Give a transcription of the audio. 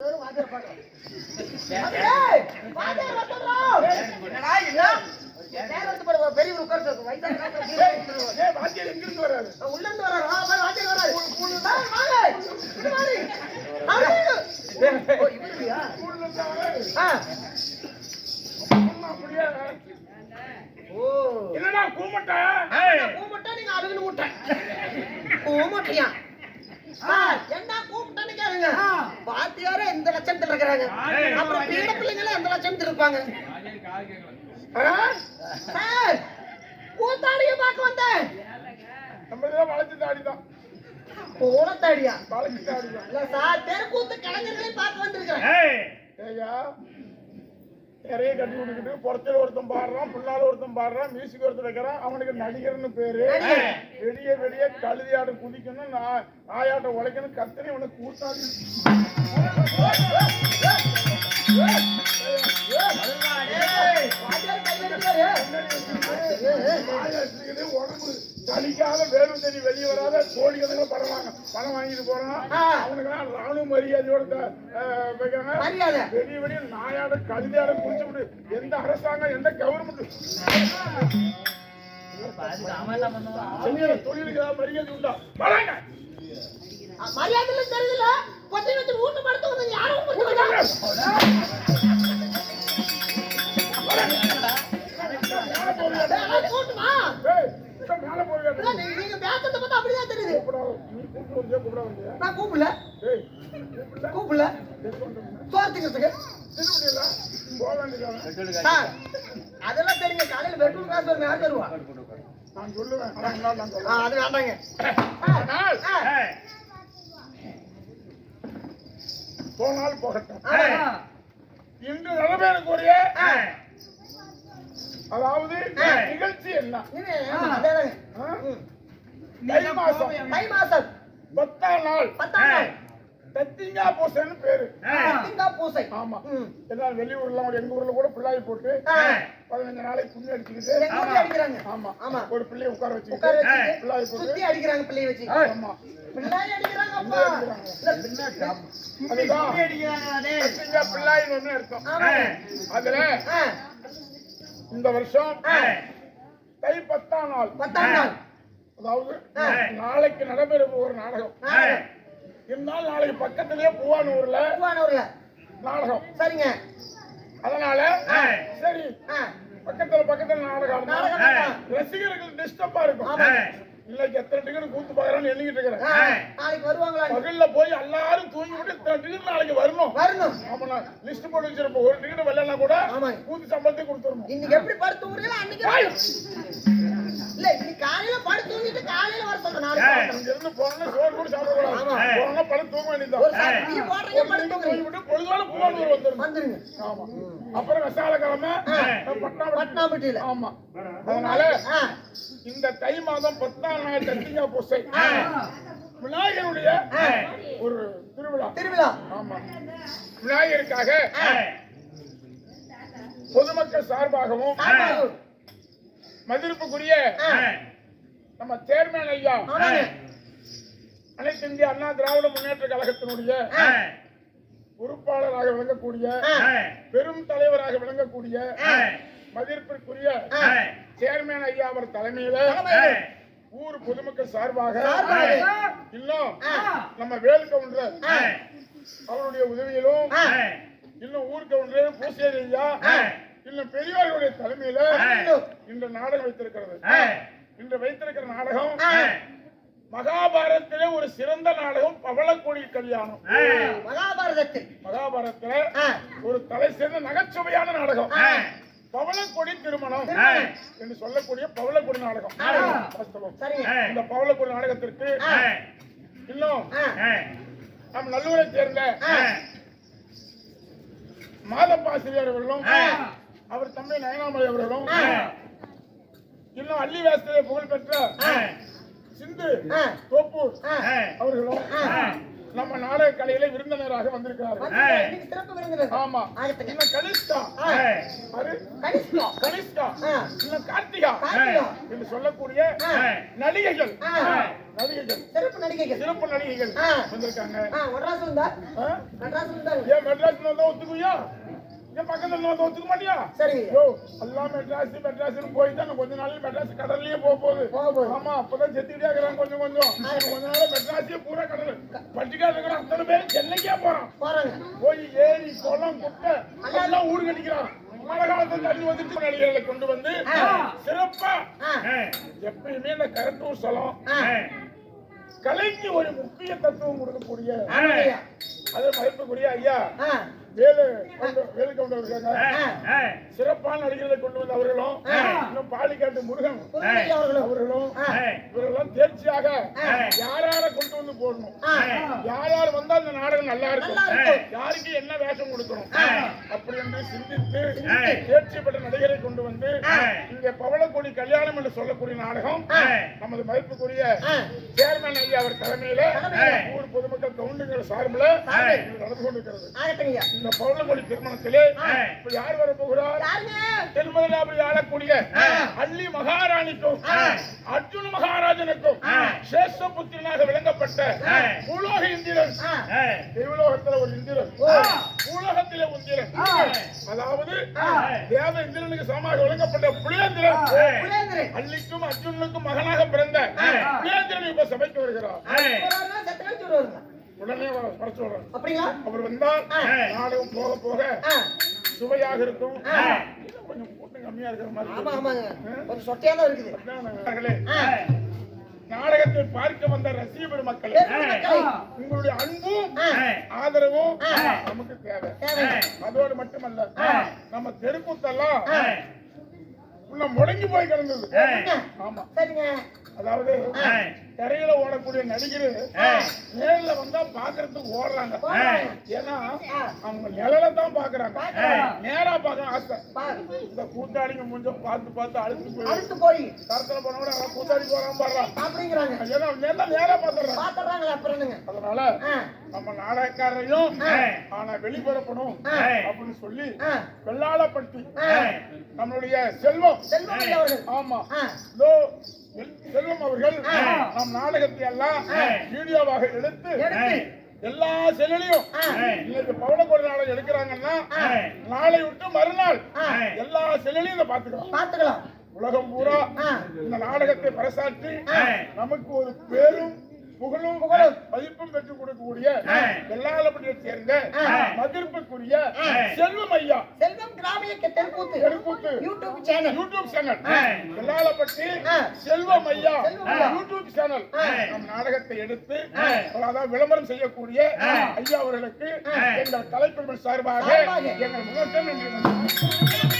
வெறும் வாத்தியார் பார்க்கலாம். ஏய், வாத்தியார் வந்துடுறோம். என்னடா இது? நேரா வந்து பாரு, பெரியவர் உட்கார்ந்து எங்கிருந்து வர்றாரு? நான் உள்ள இருந்து வர்றாரு. வாத்தியார் வர்றாரு. கூமட்டை? கூப்பிட்டா நீங்க அழுகுன்னு முட்டை. கூமுட்டையா? ஆ, என்ன கூப்பிட்டான்னு கேளுங்க. வாத்தியாரே இந்த லட்சணத்துல இருக்கிறாங்க. அப்புறம் பீட பிள்ளைங்களும் எந்த லட்சணத்துல இருப்பாங்க. கூத்தாடிய பார்க்க வந்தேன். நம்ம இதெல்லாம் வளைச்சு தாடிதான். கோலத்தாடியா வளைச்சு தாடிதான். இல்ல சார் தெருக்கூத்து கலைஞர்களை பார்க்க வந்திருக்கிறேன். ஏய்யா, நிறைய கட்டி விட்டுக்கிட்டு புறத்துல ஒருத்தன் பாடுறான் பின்னால ஒருத்தன் பாடுறான் மியூசிக் ஒருத்தன் வைக்கிறான். அவனுக்கு நடிகர்னு பேரு. வெடிய வெடிய கழுதியாட்டம் குதிக்கணும் நாயாட்டம் உழைக்கணும் கத்தனை உனக்கு கூட்டாடி சலிக்காத வேலும் தண்ணி வெளியே வராத கோடி கணக்கில் பணம் வாங்க பணம் வாங்கிட்டு போறான். அவனுக்கெல்லாம் ராணுவ மரியாதையோட வைக்கிறாங்க மரியாதை. வெடிய வெடிய நாயாட கழுதியாட குடிச்சு விட்டு எந்த அரசாங்கம் எந்த கவர்மெண்ட் தொழிலுக்கு மரியாதை உண்டா? வராங்க மரியாதை தெரியல கொட்டை வச்சு ஊட்டு படுத்து யாரும் நீங்க பேசுறத பார்த்தா அப்படிதான் தெரியுது. நான் கூப்பிடல? சோத்துக்கிறதுக்கு. சார் அதெல்லாம் தெரியுங்க. காலையில பெட்ரூம் காசு ஒரு நான் சொல்லுவேன். அது வேண்டாங்க. போனால் போகட்டும். இன்று ஆ. அதாவது. நிகழ்ச்சி என்ன. தை மாசம். தை மாசம். பத்தாம் நாள். பத்தாம் நாள். தத்திங்கா பூசைன்னு பேரு. திங்கா பூசை ஆமா. எல்லாம் வெளியூர்ல கூட எங்க ஊர்ல கூட பிள்ளாய் போட்டு பதினஞ்சு நாளைக்கு புண்ணு அடிச்சுக்கிட்டு அடிக்கிறாங்க. ஆமா. ஆமா. ஒரு பிள்ளைய உட்கார வச்சுட்டு பிள்ளாய் போட்டு சுத்தி அடிக்கிறாங்க பிள்ளைய வச்சு. ஆமா. பிள்ளாய் அடிக்கிறாங்க. அப்பா இல்ல, பிள்ளை- அதுதான். அடிக்கிறாங்க தத்திங்கா பிள்ளாயின்னு ஒண்ணு ஆமா. அதுல இந்த வருஷம். தை பத்தாம் நாள். பத்தாம் நாள். அதாவது. நாளைக்கு நடைபெற போகிற நாடகம். இருந்தாலும் நாளைக்கு பக்கத்திலேயே பூவானூர்ல பூவானூர்ல. நாடகம். சரிங்க. அதனால சரி. பக்கத்துல பக்கத்துல நாடகம். ரசிகர்களுக்கு டிஸ்டர்பா இருக்கும். இன்னைக்கு எத்தனை டிக்கெட் கூத்து பாக்குறான்னு எண்ணிக்கிட்டு இருக்கிறேன். நாளைக்கு வருவாங்களா? பகல்ல போய் எல்லாரும் தூங்கி விட்டு இத்தனை டிக்கெட் நாளைக்கு வரணும். வரணும். ஆமா நான் லிஸ்ட் போட்டு வச்சிருப்போம். ஒரு டிக்கெட் வரலன்னா கூட. கூத்து சம்பளத்தை கொடுத்துடணும் இன்னைக்கு எப்படி படுத்து தூங்குறீங்களோ அன்னைக்கு. இல்ல இன்னைக்கு காலையில படுத்து தூங்கிட்டு காலையில வர சொல்றேன் நாளைக்கு இருந்து போனா சோறு கூட சாப்பிடக்கூடாது ஆமா. போனா படம் தூங்க சாப்பிட்டு டீ போடுறீங்க ஒரு படுத்து தூங்கி விட்டு பொழுதோட பூவானூர் வந்துடணும். வந்துருங்க. ஆமா. அப்புறம் விசாலக்கிழமை பட்னாபட்டி பட்னாபட்டியில ஆமா. அதனால இந்த தை மாதம் பத்தாம் நாள் தத்திங்கா பூசை. விநாயகருடைய ஒரு திருவிழா. திருவிழா. ஆமா. விநாயகருக்காக பொதுமக்கள் சார்பாகவும். மதிப்புக்குரிய நம்ம சேர்மேன் ஐயா. அனைத்து இந்திய அண்ணா திராவிட முன்னேற்ற கழகத்தினுடைய பொறுப்பாளராக விளங்கக்கூடிய பெரும் தலைவராக விளங்கக்கூடிய மதிப்பிற்குரிய. சேர்மேன் ஐயா அவர் தலைமையில. ஊர் பொதுமக்கள் சார்பாக. இன்னும். நம்ம வேல் கவுண்டர் அவருடைய உதவியிலும் இன்னும் ஊர் கவுண்டர் பூசேரி ஐயா. இன்னும் பெரியவர்களுடைய தலைமையில. இந்த நாடகம் வைத்திருக்கிறது இன்று வைத்திருக்கிற நாடகம் ஆ. மகாபாரதத்திலே ஒரு சிறந்த நாடகம் பவளக்கொடி கல்யாணம் மகாபாரதத்தில் மகாபாரதத்துல ஆ, ஒரு தலை சிறந்த நகைச்சுவையான நாடகம். பவளக்கொடி திருமணம். என்று சொல்லக்கூடிய பவளக்கொடி நாடகம் இந்த பவளக்கொடி நாடகத்திற்கு. இன்னும் நம் நல்லூரை சேர்ந்த. மாதப்பாசிரியர் அவர்களும். அவர் தம்பி நயனாமலை அவர்களும். இன்னும் அள்ளி வேஸ்திலே புகழ் பெற்ற ஆ. சிந்து. தோப்பூர். அவர்களும். நம்ம நாடக கலையில விருந்தினராக வந்திருக்கிறார்கள். வந்து ஆமா. இன்னும் கனிஷ்கா கனிஷ்கா கனிஷ்கா இன்னும் கார்த்திகா. என்று சொல்லக்கூடிய நடிகைகள். நடிகைகள். சிறப்பு நடிகைகள். சிறப்பு நடிகைகள். வந்திருக்காங்க. மெட்ராஸ் ஆ? மெட்ராஸ் இருந்தாங்க ஏன் மெட்ராஸ்ல வந்தா ஒத்துக்குவியா? ஏன் பக்கத்துல வந்தா ஒத்துக்க மாட்டியா? சரிங்க. யோ எல்லாம் மெட்ராஸ் மெட்ராஸ்னு போய் தான் கொஞ்ச நாள் மெட்ராஸ் கடல்லயே போக போகுது. போக போகுது. ஆமா அப்பதான் செத்துக்கிட்டே இருக்கிறாங்க கொஞ்சம் கொஞ்சம். கொஞ்ச நாள் மெட்ராஸே பூரா கடல். பட்டிக்காடு இருக்கிற அத்தனை பேரும் சென்னைக்கே போறான். போறாங்க. போய் ஏரி குளம் குட்டை எல்லாம் ஊர் கட்டிக்கிறான். மழை காலத்துல தண்ணி வந்துட்டு நடிகர்களை கொண்டு வந்து சிறப்பா. எப்பயுமே இந்த கரட்டூர் ஆ, கலைக்கு ஒரு முக்கிய தத்துவம் கொடுக்கக்கூடிய. அது மதிப்புக்குரிய ஐயா. ஏழு ஏழு கவுண்டர் வேலு இருக்காங்க சிறப்பான நடிகர்களை கொண்டு வந்து அவர்களும் இன்னும் பாலிக்காட்டு முருகன் அவர்களும். இவரெல்லாம் தேர்ச்சியாக யார் யாரை கொண்டு வந்து போடணும்? யார் யார் வந்தா இந்த நாடகம் நல்லா இருக்கும். யாருக்கு என்ன வேஷம் கொடுக்கணும். அப்படி என்று சிந்தித்து தேர்ச்சி பெற்ற நடிகரை கொண்டு வந்து இங்க பவளக்கொடி கல்யாணம் என்று சொல்லக்கூடிய நாடகம் நமது மதிப்புக்குரிய சேர்மன் ஐயா அவர் தலைமையில. ஊர் பொதுமக்கள் கவுண்டுங்கிற சார்பில் நடந்து கொண்டிருக்கிறது. இந்த பௌர்ணமொழி திருமணத்திலே இப்ப யார் வர போகிறார் யாருங்க? தென்மதுராபுரி ஆளக்கூடிய அள்ளி மகாராணிக்கும் அர்ஜுன மகாராஜனுக்கும் சேஷபுத்திரனாக விளங்கப்பட்ட பூலோக இந்திரன். தேவலோகத்துல ஒரு இந்திரன். பூலோகத்திலே இந்திரன். அதாவது தேவ இந்திரனுக்கு சமமாக விளங்கப்பட்ட புளியந்திரன். அள்ளிக்கும் அர்ஜுனனுக்கும் மகனாக பிறந்த புளியந்திரன் இப்ப சபைக்கு வருகிறார். உடனே வர சொல்றேன்? அவர் வந்தால். நாடகம் போக போக சுவையாக இருக்கும். கொஞ்சம் கூட்டம் கம்மியா இருக்கிற மாதிரி ஆமா. ஆமாங்க. கொஞ்சம் சொட்டையா தான் இருக்குது. நாடகத்தை பார்க்க வந்த ரசிக பெருமக்களே மக்களை. உங்களுடைய அன்பும் ஆதரவும். நமக்கு தேவை. அதோடு மட்டுமல்ல. நம்ம தெருக்கூத்தெல்லாம் இன்னும் முடங்கி போய் கிடந்தது. ஆமா சரிங்க. அதாவது திரையில ஓடக்கூடிய நடிகர் நேர்ல வந்தா பாக்குறதுக்கு ஓடுறாங்க. ஏன்னா. அவங்க நிழலை தான் பாக்குறாங்க. நேரா பார்க்க ஆசை. இந்த கூத்தாடிங்க கொஞ்சம் பார்த்து பார்த்து அழுத்து போய் அடுத்து போய். கருத்துல போன கூட அவன் கூத்தாடி போறான் பாடுறான் அப்படிங்கிறாங்க ஏன்னா நேரா நேரா பாத்துறான் பாத்துறாங்களா அப்புறம் அதனால நம்ம நாடகக்காரரையும் ஆ. ஆனா வெளிப்பரப்பணும் ஆ. அப்படின்னு சொல்லி வெள்ளாளப்பட்டி. நம்மளுடைய செல்வம். செல்வம் அவர்கள். ஆமா. செல்வம் அவர்கள். நம் நாடகத்தை எல்லாம் வீடியோவாக எடுத்து எல்லா செல்லையும் ஆ. இன்னைக்கு பவளக்கோடி நாடகம் எடுக்கிறாங்கன்னா. நாளை விட்டு மறுநாள். எல்லா செல்லையும் இதை பார்த்துக்கலாம் பாத்துக்கலாம் உலகம் பூரா இந்த நாடகத்தை பறைசாற்றி. நமக்கு ஒரு பேரும் புகழும் புகழும். மதிப்பும் பெற்றுக் கொடுக்கக்கூடிய வெள்ளாளப்பட்டியை சேர்ந்த. மதிப்புக்குரிய செல்வம் ஐயா. செல்வம் கிராமிய தெருக்கூத்து. தெருக்கூத்து. YouTube channel. YouTube channel. ஆ. செல்வம் ஐயா. YouTube channel. நம் நாடகத்தை எடுத்து அதாவது விளம்பரம் செய்யக்கூடிய ஐயா அவர்களுக்கு எங்கள் கலைப்பெருமை சார்பாக சார்பாக. எங்கள் முதற்கண் நன்றி